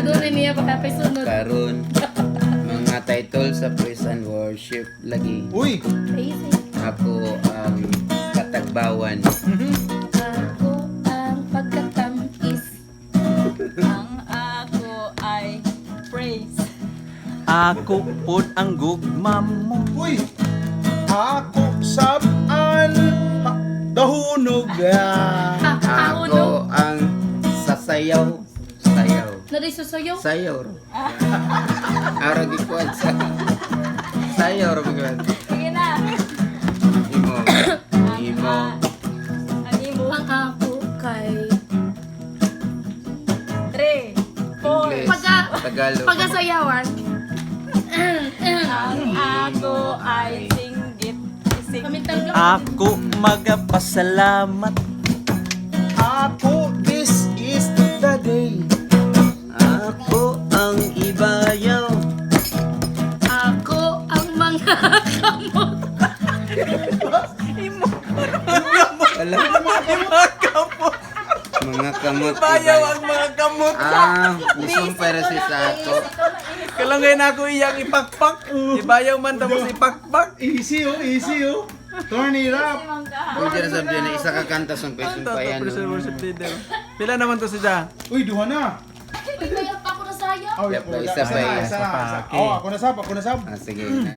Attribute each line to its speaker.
Speaker 1: doon niya baka pa sunod.
Speaker 2: Karon mga title sa praise and worship lagi.
Speaker 3: Uy!
Speaker 2: Ako ang katagbawan.
Speaker 1: Ako ang pagkatamis.
Speaker 4: Ang ako ay praise.
Speaker 5: Ako pod ang gugma mo.
Speaker 3: Uy! Ako saban ha, dahunog ah.
Speaker 1: Ah,
Speaker 2: Ako
Speaker 1: ako
Speaker 2: ang sasayaw. Sayaw.
Speaker 1: Narisusoyo?
Speaker 2: Sayaw. Araw gikuan sa Sayaw ro gikuan.
Speaker 4: Sige na.
Speaker 2: Imo. Imo.
Speaker 4: Ang imo.
Speaker 1: Ang ako kay...
Speaker 4: 3, 4.
Speaker 2: English.
Speaker 1: Pagka-
Speaker 2: Tagalog.
Speaker 1: Pagkasayawan.
Speaker 4: Ang ako ay singgit.
Speaker 5: Ako magapasalamat.
Speaker 3: Ako
Speaker 2: ang
Speaker 1: mga kamot.
Speaker 2: Mga kamot.
Speaker 5: Bayaw ang mga kamot.
Speaker 2: Ah, pusong para si Sato.
Speaker 5: Kalangay na ako iyang ipakpak. Ibayaw man tapos ipakpak.
Speaker 3: Easy oh, easy oh. Turn it up.
Speaker 2: Kung dyan sabi na isa ka kanta sa peso
Speaker 5: Ito,
Speaker 2: pa yan.
Speaker 5: Pila naman to siya?
Speaker 3: Uy, duha na.
Speaker 1: Uy, ako na sayaw.
Speaker 3: Oh,
Speaker 2: isa pa,
Speaker 3: Isa. Oh, ako na sab, ako na sab.
Speaker 2: Ah, sige.